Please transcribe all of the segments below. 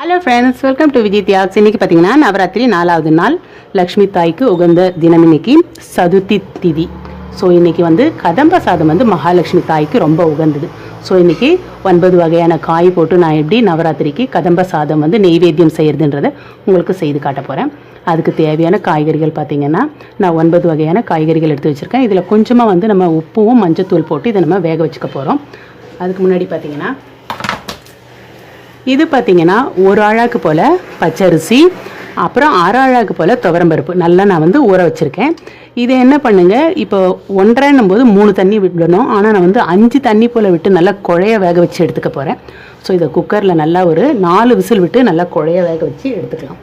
Hello friends welcome to Vijay தியாக்ஸ் இன்னைக்கு பார்த்தீங்கன்னா நவராத்திரி நாலாவது நாள். லக்ஷ்மி தாய்க்கு உகந்த தினம் இன்னைக்கு சதுர்த்தி திதி. ஸோ இன்றைக்கி வந்து கதம்ப சாதம் வந்து மகாலட்சுமி தாய்க்கு ரொம்ப உகந்தது. ஸோ இன்றைக்கி ஒன்பது வகையான காய் போட்டு நான் எப்படி நவராத்திரிக்கு கதம்ப சாதம் வந்து நெய்வேத்தியம் செய்கிறதுன்றதை உங்களுக்கு செய்து காட்ட போகிறேன் அதுக்கு தேவையான காய்கறிகள் பார்த்திங்கன்னா நான் ஒன்பது வகையான காய்கறிகள் எடுத்து வச்சுருக்கேன். இதில் கொஞ்சமாக வந்து நம்ம உப்பும் மஞ்சத்தூள் போட்டு இதை நம்ம வேக வச்சுக்க போகிறோம் அதுக்கு முன்னாடி பார்த்தீங்கன்னா இது பார்த்தீங்கன்னா ஒரு அழாக்கு போல் பச்சரிசி அப்புறம் அரை அழாக்கு போல் துவரம்பருப்பு. நல்லா நான் வந்து ஊற வச்சுருக்கேன். இதை என்ன பண்ணுங்கள் இப்போ ஒன்றரைன்னும் போது மூணு தண்ணி விடணும். ஆனால் நான் வந்து அஞ்சு தண்ணி போல் விட்டு நல்லா குழைய வேக வச்சு எடுத்துக்க போகிறேன் ஸோ இதை குக்கரில் நல்லா ஒரு நாலு விசில் விட்டு நல்லா குழைய வேக வச்சு எடுத்துக்கலாம்.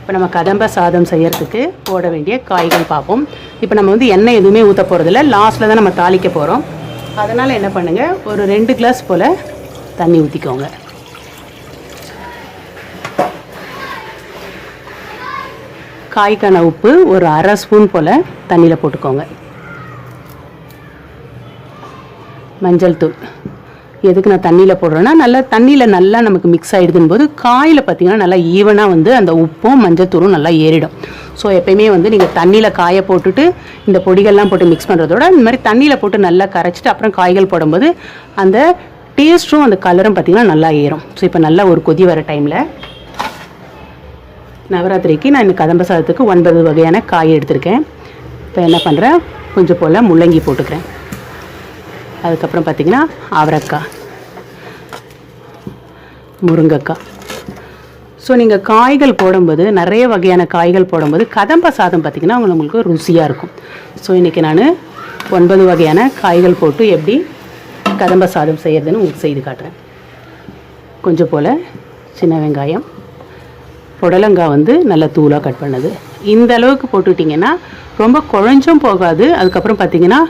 இப்போ நம்ம கதம்ப சாதம் செய்யறதுக்கு போட வேண்டிய காய்கள் பார்ப்போம். இப்போ நம்ம வந்து எண்ணெய் எதுவுமே ஊற்ற போகிறதில்ல லாஸ்ட்டில் தான் நம்ம தாளிக்க போகிறோம் அதனால் என்ன பண்ணுங்கள் ஒரு ரெண்டு கிளாஸ் போல் தண்ணி ஊற்றிக்கோங்க காய்க்கான உப்பு ஒரு அரை ஸ்பூன் போல் தண்ணியில் போட்டுக்கோங்க. மஞ்சள் தூள். எதுக்கு நான் தண்ணியில் போடுறேன்னா நல்லா தண்ணியில் நல்லா நமக்கு மிக்ஸ் ஆகிடுதுன்னு போது காயில் பார்த்தீங்கன்னா நல்லா ஈவனாக வந்து அந்த உப்பும் மஞ்சத்தூளும் நல்லா ஏறிடும். ஸோ எப்பயுமே வந்து நீங்கள் தண்ணியில் காய போட்டுட்டு இந்த பொடிகள்லாம் போட்டு மிக்ஸ் பண்ணுறதோட இந்த மாதிரி தண்ணியில் போட்டு நல்லா கரைச்சிட்டு அப்புறம் காய்கள் போடும்போது அந்த டேஸ்ட்டும் அந்த கலரும் பார்த்தீங்கன்னா நல்லா ஏறும். ஸோ இப்போ நல்லா ஒரு கொதி வர டைமில் நவராத்திரிக்கு நான் இந்த கதம்ப சாதத்துக்கு ஒன்பது வகையான காய் எடுத்திருக்கேன். இப்போ என்ன பண்ணுறேன் கொஞ்சம் போல் முள்ளங்கி போட்டுக்கிறேன். அதுக்கப்புறம் பார்த்திங்கன்னா அவரைக்காய் முருங்கைக்காய். ஸோ நீங்கள் காய்கள் போடும்போது நிறைய வகையான காய்கள் போடும்போது கதம்ப சாதம் பார்த்திங்கன்னா உங்களுக்கு ருசியாக இருக்கும். ஸோ இன்றைக்கி நான் ஒன்பது வகையான காய்கள் போட்டு எப்படி கதம்ப சாதம் செய்கிறதுன்னு உங்களுக்கு செய்து காட்டுறேன். கொஞ்சம் போல் சின்ன வெங்காயம் புடலங்காய் வந்து நல்ல தூளாக கட் பண்ணது. இந்த அளவுக்கு போட்டுட்டிங்கன்னா ரொம்ப குழஞ்சும் போகாது. அதுக்கப்புறம் பார்த்தீங்கன்னா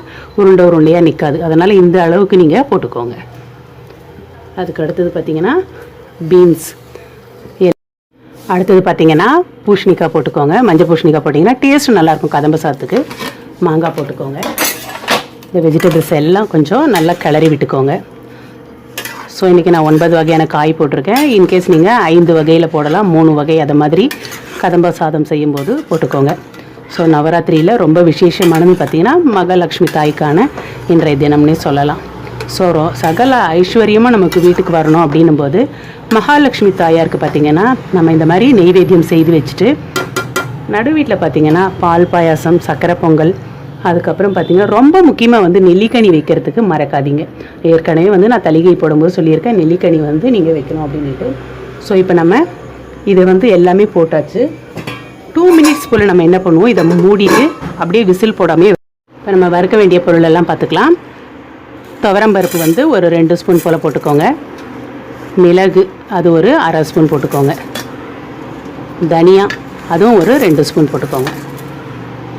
உருண்டை உருண்டையாக நிற்காது அதனால் இந்த அளவுக்கு நீங்கள் போட்டுக்கோங்க. அதுக்கு அடுத்தது பார்த்தீங்கன்னா பீன்ஸ் அடுத்தது பார்த்தீங்கன்னா பூஷணிக்காய் போட்டுக்கோங்க. மஞ்சள் பூஷணிக்காய் போட்டிங்கன்னா டேஸ்ட் நல்லாயிருக்கும். கதம்ப சாதத்துக்கு மாங்காய் போட்டுக்கோங்க. இந்த வெஜிடபிள்ஸ் எல்லாம் கொஞ்சம் நல்லா கிளறி விட்டுக்கோங்க. ஸோ இன்றைக்கி நான் ஒன்பது வகையான காய் போட்டிருக்கேன். இன்கேஸ் நீங்கள் ஐந்து வகையில் போடலாம் மூணு வகை அதை மாதிரி கதம்ப சாதம் செய்யும்போது போட்டுக்கோங்க. ஸோ நவராத்திரியில் ரொம்ப விசேஷமானது பார்த்திங்கன்னா மகாலட்சுமி தாய்க்கான இன்றைய தினம்னே சொல்லலாம். ஸோ ரோ சகல ஐஸ்வர்யமாக நமக்கு வீட்டுக்கு வரணும் அப்படின்னும் போது மகாலட்சுமி தாயாருக்கு பார்த்திங்கன்னா நம்ம இந்த மாதிரி நெய்வேத்தியம் செய்து வச்சுட்டு நடு வீட்டில் பார்த்தீங்கன்னா பால் பாயாசம் சக்கரை பொங்கல் அதுக்கப்புறம் பார்த்தீங்கன்னா ரொம்ப முக்கியமாக வந்து நெல்லிக்கனி வைக்கிறதுக்கு மறக்காதீங்க. ஏற்கனவே வந்து நான் தலிகை போடும்போது சொல்லியிருக்கேன் நெல்லிக்கனி வந்து நீங்கள் வைக்கணும் அப்படின்ட்டு ஸோ இப்போ நம்ம இதை வந்து எல்லாமே போட்டாச்சு. டூ மினிட்ஸ் போல் நம்ம என்ன பண்ணுவோம்? இதை மூடிட்டு அப்படியே விசில் போடாமே இப்போ நம்ம வறுக்க வேண்டிய பொருள் எல்லாம் பார்த்துக்கலாம். துவரம்பருப்பு வந்து ஒரு ரெண்டு ஸ்பூன் போல் போட்டுக்கோங்க. மிளகு அது ஒரு அரை ஸ்பூன் போட்டுக்கோங்க. தனியா அதுவும் ஒரு ரெண்டு ஸ்பூன் போட்டுக்கோங்க.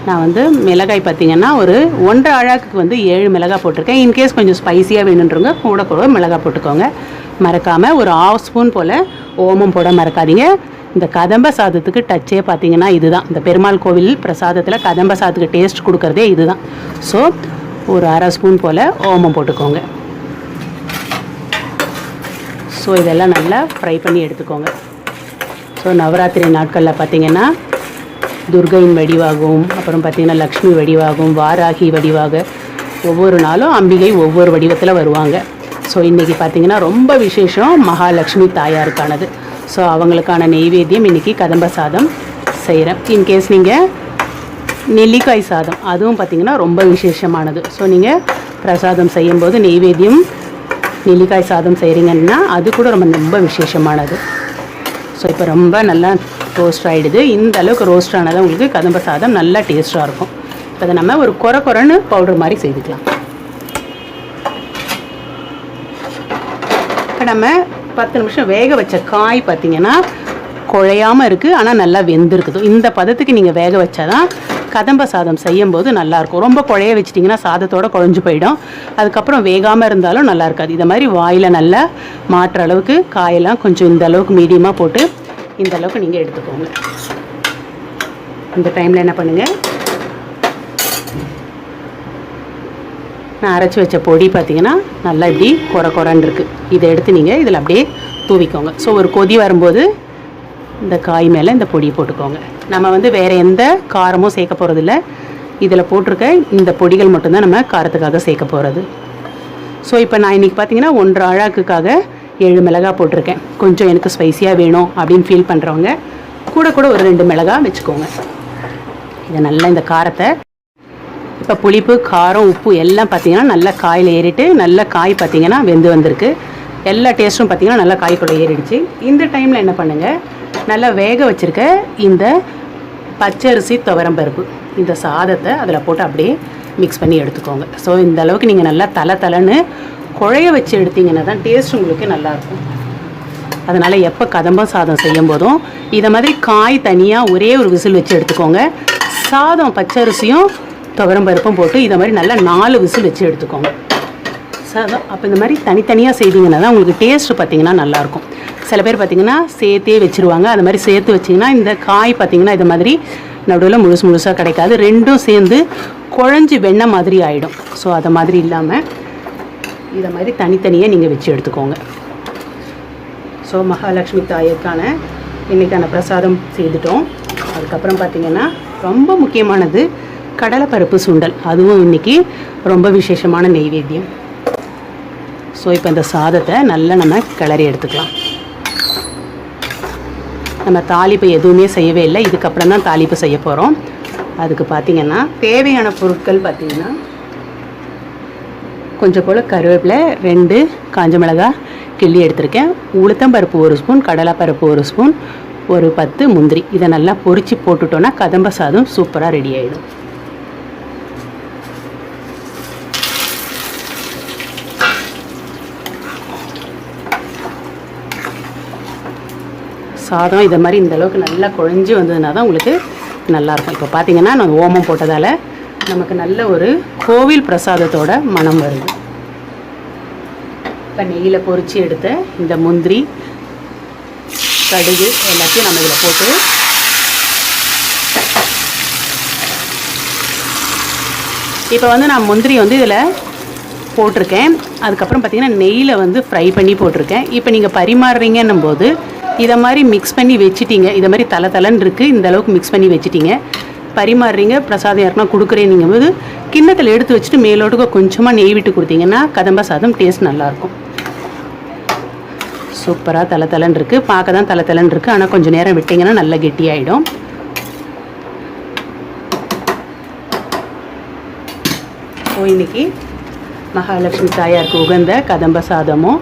நான் வந்து மிளகாய் பார்த்தீங்கன்னா ஒரு ஒன்றரை அழகுக்கு வந்து ஏழு மிளகாய் போட்டிருக்கேன். இன்கேஸ் கொஞ்சம் ஸ்பைசியாக வேணுன்றவங்க கூட கூட மிளகாய் போட்டுக்கோங்க. மறக்காமல் ஒரு ஆஃப் ஸ்பூன் போல் ஓமம் போட மறக்காதீங்க. இந்த கதம்ப சாதத்துக்கு டச்சே பார்த்தீங்கன்னா இதுதான். இந்த பெருமாள் கோவில் பிரசாதத்தில் கதம்ப சாதத்துக்கு டேஸ்ட் கொடுக்கறதே இதுதான். ஸோ ஒரு அரை ஸ்பூன் போல் ஓமம் போட்டுக்கோங்க. ஸோ இதெல்லாம் நல்லா ஃப்ரை பண்ணி எடுத்துக்கோங்க. ஸோ நவராத்திரி நாட்களில் பார்த்தீங்கன்னா துர்கையின் வடிவாகவும் அப்புறம் பார்த்திங்கன்னா லக்ஷ்மி வடிவாகவும் வாராகி வடிவாக ஒவ்வொரு நாளும் அம்பிகை ஒவ்வொரு வடிவத்தில் வருவாங்க. ஸோ இன்றைக்கி பார்த்தீங்கன்னா ரொம்ப விசேஷம் மகாலட்சுமி தாயாருக்கானது. ஸோ அவங்களுக்கான நெய்வேத்தியம் இன்றைக்கி கதம்ப சாதம் செய்கிறேன் இன்கேஸ் நீங்கள் நெல்லிக்காய் சாதம் அதுவும் பார்த்திங்கன்னா ரொம்ப விசேஷமானது. ஸோ நீங்கள் பிரசாதம் செய்யும்போது நெய்வேத்தியம் நெல்லிக்காய் சாதம் செய்கிறீங்கன்னா அது கூட ரொம்ப ரொம்ப விசேஷமானது. ஸோ இப்போ ரொம்ப நல்லா ரோஸ்ட் ஆகிடுது இந்த அளவுக்கு ரோஸ்ட் ஆனதான் உங்களுக்கு கதம்ப சாதம் நல்லா டேஸ்ட்டாக இருக்கும். இப்போ அதை நம்ம ஒரு குறை குறைன்னு பவுடர் மாதிரி செய்துக்கலாம். இப்போ நம்ம பத்து நிமிஷம் வேக வச்ச காய் பார்த்தீங்கன்னா குழையாமல் இருக்குது ஆனால் நல்லா வெந்திருக்குது. இந்த பதத்துக்கு நீங்கள் வேக வச்சாதான் கதம்ப சாதம் செய்யும்போது நல்லாயிருக்கும் ரொம்ப குழைய வச்சிட்டிங்கன்னா சாதத்தோட குழஞ்சு போயிடும். அதுக்கப்புறம் வேகாமல் இருந்தாலும் நல்லா இருக்காது. இதை மாதிரி வாயில் நல்லா மாட்டுற அளவுக்கு காயெல்லாம் கொஞ்சம் இந்த அளவுக்கு மீடியமாக போட்டு இந்த அளவுக்கு நீங்கள் எடுத்துக்கோங்க. இந்த டைமில் என்ன பண்ணுங்கள் நான் அரைச்சி வச்ச பொடி பார்த்திங்கன்னா நல்லா இப்படி குறை குறைன்னு இருக்குது இதை எடுத்து நீங்கள் இதில் அப்படியே தூவிக்கோங்க. ஸோ ஒரு கொதி வரும்போது இந்த காய் மேலே இந்த பொடியை போட்டுக்கோங்க. நம்ம வந்து வேறு எந்த காரமும் சேர்க்க போகிறதில்ல இதில் போட்டிருக்க இந்த பொடிகள் மட்டும்தான் நம்ம காரத்துக்காக சேர்க்க போகிறது ஸோ இப்போ நான் இன்றைக்கி பார்த்தீங்கன்னா ஒன்றரை அழாக்குக்காக ஏழு மிளகா போட்டிருக்கேன். கொஞ்சம் எனக்கு ஸ்பைசியாக வேணும் அப்படின்னு ஃபீல் பண்ணுறவங்க கூட கூட ஒரு ரெண்டு மிளகா வச்சுக்கோங்க. இதை நல்லா இந்த காரத்தை இப்போ புளிப்பு காரம் உப்பு எல்லாம் பார்த்தீங்கன்னா நல்லா காயில் ஏறிட்டு நல்ல காய் பார்த்தீங்கன்னா வெந்து வந்திருக்கு. எல்லா டேஸ்ட்டும் பார்த்தீங்கன்னா நல்லா காய்க்குள்ளே ஏறிடுச்சு. இந்த டைமில் என்ன பண்ணுங்கள் நல்லா வேக வச்சுருக்க இந்த பச்சரிசி துவரம்பருப்பு இந்த சாதத்தை அதில் போட்டு அப்படியே மிக்ஸ் பண்ணி எடுத்துக்கோங்க. ஸோ இந்த அளவுக்கு நீங்கள் நல்லா தலை தலைன்னு குழைய வச்சு எடுத்தீங்கன்னா தான் டேஸ்ட் உங்களுக்கு நல்லாயிருக்கும். அதனால் எப்போ கதம்பம் சாதம் செய்யும் போதும் இதை மாதிரி காய் தனியாக ஒரே ஒரு விசில் வச்சு எடுத்துக்கோங்க. சாதம் பச்சரிசியும் துவரம்பருப்பும் போட்டு இதை மாதிரி நல்லா நாலு விசில் வச்சு எடுத்துக்கோங்க. சாதம் அப்போ இந்த மாதிரி தனித்தனியாக செய்தீங்கன்னா தான் உங்களுக்கு டேஸ்ட்டு பார்த்தீங்கன்னா நல்லாயிருக்கும். சில பேர் பார்த்தீங்கன்னா சேர்த்தே வச்சுருவாங்க. அது மாதிரி சேர்த்து வச்சிங்கன்னா இந்த காய் பார்த்தீங்கன்னா இது மாதிரி நடுவில் முழுசு முழுசாக கிடைக்காது. ரெண்டும் சேர்ந்து குழஞ்சி வெண்ணெய் மாதிரி ஆகிடும் ஸோ அதை மாதிரி இல்லாமல் இதை மாதிரி தனித்தனியாக நீங்கள் வச்சு எடுத்துக்கோங்க. ஸோ மகாலட்சுமி தாயக்கான இன்றைக்கான பிரசாதம் செய்துட்டோம். அதுக்கப்புறம் பார்த்திங்கன்னா ரொம்ப முக்கியமானது கடலைப்பருப்பு சுண்டல். அதுவும் இன்றைக்கி ரொம்ப விசேஷமான நெய்வேத்தியம். ஸோ இப்போ இந்த சாதத்தை நல்லா நம்ம கிளறி எடுத்துக்கலாம். நம்ம தாளிப்பு எதுவுமே செய்யவே இல்லை. இதுக்கப்புறம் தான் தாளிப்பு செய்ய போகிறோம் அதுக்கு பார்த்திங்கன்னா தேவையான பொருட்கள் பார்த்திங்கன்னா கொஞ்சம் போல் கருவேப்பிலை ரெண்டு காஞ்ச மிளகாய் கிள்ளி எடுத்திருக்கேன். உளுத்தம்பருப்பு ஒரு ஸ்பூன் கடலைப்பருப்பு ஒரு ஸ்பூன் ஒரு பத்து முந்திரி. இதை நல்லா பொரித்து போட்டுட்டோன்னா கதம்ப சாதம் சூப்பராக ரெடி ஆகிடும் சாதம் இதை மாதிரி இந்தளவுக்கு நல்லா குழஞ்சி வந்ததுனால தான் உங்களுக்கு நல்லாயிருக்கும் இப்போ பார்த்தீங்கன்னா நான் ஓமம் போட்டதால் நமக்கு நல்ல ஒரு கோவில் பிரசாதத்தோட மனம் வருது. இப்போ நெய்யில் பொரித்து எடுத்த இந்த முந்திரி கடுகு எல்லாத்தையும் நம்ம இதில் போட்டு இப்போ வந்து நான் முந்திரி வந்து இதில் போட்டிருக்கேன். அதுக்கப்புறம் பார்த்திங்கன்னா நெய்யில் வந்து ஃப்ரை பண்ணி போட்டிருக்கேன். இப்போ நீங்கள் பரிமாறுறீங்கன்னும் போது இதை மாதிரி மிக்ஸ் பண்ணி வச்சுட்டீங்க. இதை மாதிரி தலை தலைன்னு இருக்குது இந்த அளவுக்கு மிக்ஸ் பண்ணி வச்சுட்டிங்க. பரிமாறுறீங்க பிரசாதம் யாருன்னா கொடுக்குறேன்னுங்கும் போது கிண்ணத்தில் எடுத்து வச்சுட்டு மேலோட்டுக்கு கொஞ்சமாக நெய் விட்டு கொடுத்தீங்கன்னா கதம்ப சாதம் டேஸ்ட் நல்லாயிருக்கும். சூப்பராக தலை தலைன்னு இருக்குது பார்க்க தான் தலை தலைன்னு இருக்குது ஆனால் கொஞ்சம் நேரம் விட்டிங்கன்னா நல்லா கெட்டியாயிடும். ஸோ இன்றைக்கி மகாலட்சுமி தாயாருக்கு உகந்த கதம்ப சாதமும்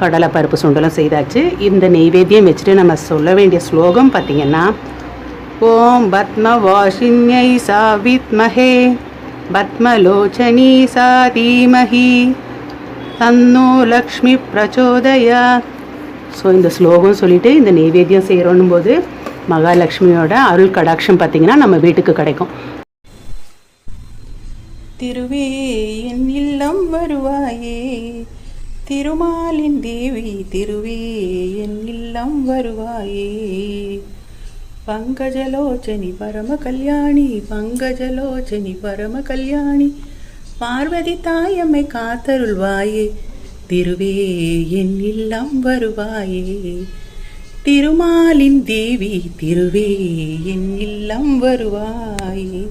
கடலை பருப்பு சுண்டலும் செய்தாச்சு. இந்த நெய்வேத்தியம் வச்சுட்டு நம்ம சொல்ல வேண்டிய ஸ்லோகம் பார்த்திங்கன்னா ஓம் பத்ம வாஷின்யை சா வித்மஹே பத்மலோச்சனி சா தீமஹி தன்னோ லக்ஷ்மி பிரச்சோதயா. ஸோ இந்த ஸ்லோகம் சொல்லிவிட்டு இந்த நெய்வேத்தியம் செய்கிறோன்னும் போது மகாலட்சுமியோட அருள் கடாட்சம் பார்த்திங்கன்னா நம்ம வீட்டுக்கு கிடைக்கும். திருவே என் இல்லம் வருவாயே. திருமாலின் தேவி திருவே என் இல்லம் வருவாயே. பங்கஜலோச்சனி பரம கல்யாணி பங்கஜலோச்சனி பரம கல்யாணி பார்வதி தாயம்மை காத்தருள்வாயே திருவே என் இல்லம் வருவாயே. திருமாலின் தேவி திருவே என் இல்லம் வருவாயே.